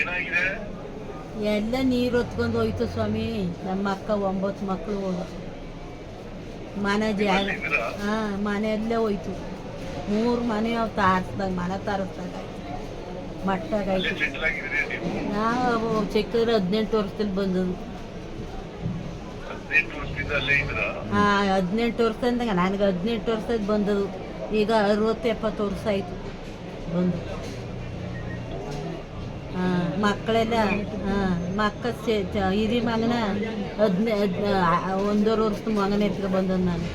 ಏನಾಗಿದೆ? ಎಲ್ಲ ನೀರು ಹೊತ್ಕೊಂಡು ಹೋಯ್ತು ಸ್ವಾಮಿ. ನಮ್ಮ ಅಕ್ಕ ಒಂಬತ್ತು ಮಕ್ಕಳು ಹೋದ ಮನೆ ಜಾಗ ಹಾ ಹಾಂ ಮನೆಯಲ್ಲೇ ಹೋಯ್ತು. ಮೂರು ಮನೆ ಅವು ತಾರಿಸ್ದಾಗ ಮನೆ ತಾರಿಸ್ದಾಗ ಮಟ್ಟಾಗಾಯ್ತು ನೀವು? ಚಿಕ್ಕದ್ರೆ ಹದಿನೆಂಟು ವರ್ಷದಲ್ಲಿ ಬಂದದ್ದು. ಹದಿನೆಂಟು ವರ್ಷ ಅಂದಾಗ ನನಗೆ ಹದಿನೆಂಟು ವರ್ಷದ ಬಂದದು ಈಗ ಅರವತ್ತು ಎಪ್ಪತ್ತು ವರ್ಷ ಆಯ್ತು ಬಂದು. ಹಾಂ ಮಕ್ಕಳೆಲ್ಲ ಹಾಂ ಮಕ್ಕ ಹಿರಿ ಮಗನ ಹದಿನೈದು ಒಂದೂವರೆ ವರ್ಷದ ಮಗನ ಎತ್ಕೊ ಬಂದದ್ದು ನಾನು.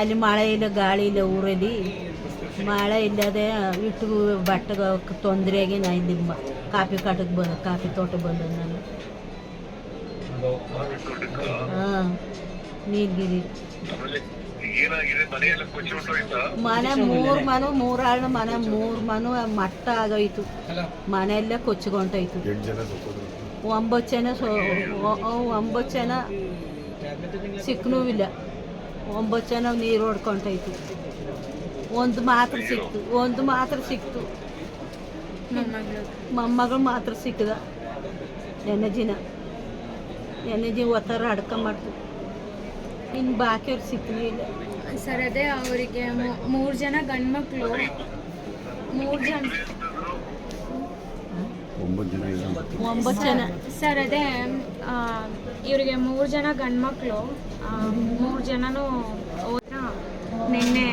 ಅಲ್ಲಿ ಮಳೆ ಇಲ್ಲ ಗಾಳಿ ಇಲ್ಲ ಊರಲ್ಲಿ. ಮಳೆ ಇಲ್ಲದೆ ಇಟ್ಟು ಬಟ್ಟೆಗೆ ತೊಂದರೆಯಾಗಿ ನಾ ಇಲ್ಲಿ ಕಾಫಿ ಕಾಟಕ್ಕೆ ಬಂದ ಕಾಫಿ ತೋಟಕ್ಕೆ ಬಂದದ್ದು ನಾನು. ಹಾಂ ನೀಲಗಿರಿ. ಮನೆ ಮೂರು ಮನು ಮೂರಾಳ ಮನೆ ಮೂರು ಮನು ಮಟ್ಟ ಆಗೋಯ್ತು. ಮನೆಯಲ್ಲೇ ಕೊಚ್ಕೊಂಡೋಯ್ತು ಒಂಬತ್ತು ಜನ ಒಂಬತ್ತು ಜನ ಸಿಕ್ಕನೂ ಇಲ್ಲ ಒಂಬತ್ತು ಜನ ನೀರು ಹೊಡ್ಕೊಂಡೋಯ್ತು. ಒಂದು ಮಾತ್ರ ಸಿಕ್ತು. ಒಂದು ಮಾತ್ರ ಸಿಕ್ತು. ಮೊಮ್ಮಗಳು. ಮಾತ್ರ ಸಿಕ್ಕದ. ಎಣ್ಣೆಜಿನ ಎಣ್ಣೆಜಿ ಒತ್ತರ ಮಾಡ್ತು. ಇನ್ನು ಬಾಕಿಯವ್ರು ಸಿಕ್ಕನೇ ಇಲ್ಲ. ಸರ್ ಅದೇ ಅವರಿಗೆ ಮೂರು ಜನ ಗಂಡ್ಮಕ್ಳು. ಮೂರು ಜನ. ಒಂಬತ್ತು ಜನ ಸರ್ ಅದೇ ಇವರಿಗೆ ಮೂರು ಜನ ಗಂಡ್ಮಕ್ಳು. ಮೂರು ಜನನೂ ಹೋದ್ರ ನಿನ್ನೆ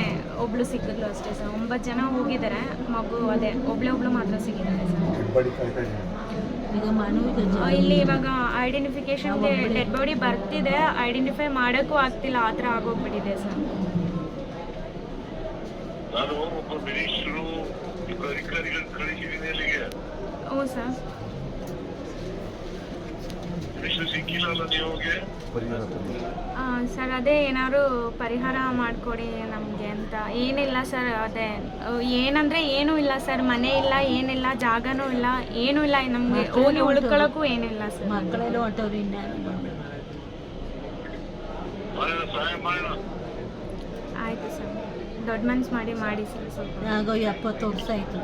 ಒಬ್ಳು ಸಿಕ್ಕಿದ್ಲು ಅಷ್ಟೇ ಸರ್. ಒಂಬತ್ತು ಜನ ಹೋಗಿದ್ದಾರೆ ಮಗು ಅದೇ ಒಬ್ಳೆ ಒಬ್ಳು ಮಾತ್ರ ಸಿಕ್ಕಿದ್ದಾರೆ ಸರ್. ಇಲ್ಲಿ ಇವಾಗ ಐಡೆಂಟಿಫಿಕೇಶನ್ ಡೆಡ್ ಬಾಡಿ ಬರ್ತಿದೆ ಐಡೆಂಟಿಫೈ ಮಾಡೋಕ್ಕೂ ಆಗ್ತಿಲ್ಲ ಆ ಥರ ಆಗೋಗ್ಬಿಟ್ಟಿದೆ ಸರ್. ನಾನು ಒಬ್ಬ ಮಿನಿಸ್ಟ್ರು ಅಧಿಕಾರಿಗಳು ಕಳಿಸಿದ್ದೀನಿ ಅಲ್ಲಿಗೆ ಹ್ಞೂ ಸರ್ ಮಿನಿಸ್ಟ್ರು ಸಿಕ್ಕಿಲ್ಲ ಅಲ್ಲ ನೀವುಗೆ ಆ, ಸರ್ ಅದೇ ಏನಾದ್ರು ಪರಿಹಾರ ಮಾಡಿಕೊಡಿ ನಮಗೆ ಅಂತ. ಏನಿಲ್ಲ ಸರ್ ಅದೇ. ಏನಂದ್ರೆ ಏನೂ ಇಲ್ಲ ಸರ್. ಮನೆ ಇಲ್ಲ ಏನಿಲ್ಲ ಜಾಗನೂ ಇಲ್ಲ ಏನೂ ಇಲ್ಲ. ನಮಗೆ ಹೋಗಿ ಉಳ್ಕೊಳ್ಳೋಕ್ಕೂ ಏನಿಲ್ಲ ಸರ್. ಮಕ್ಕಳೆಲ್ಲ ಆಯಿತು ಸರ್. ದೊಡ್ಡ ಮನ್ಸ್ ಮಾಡಿ ಮಾಡಿ ಸರ್ ಸ್ವಲ್ಪ. ಆಗೋ ಎಪ್ಪತ್ತು ವರ್ಷ ಆಯಿತು.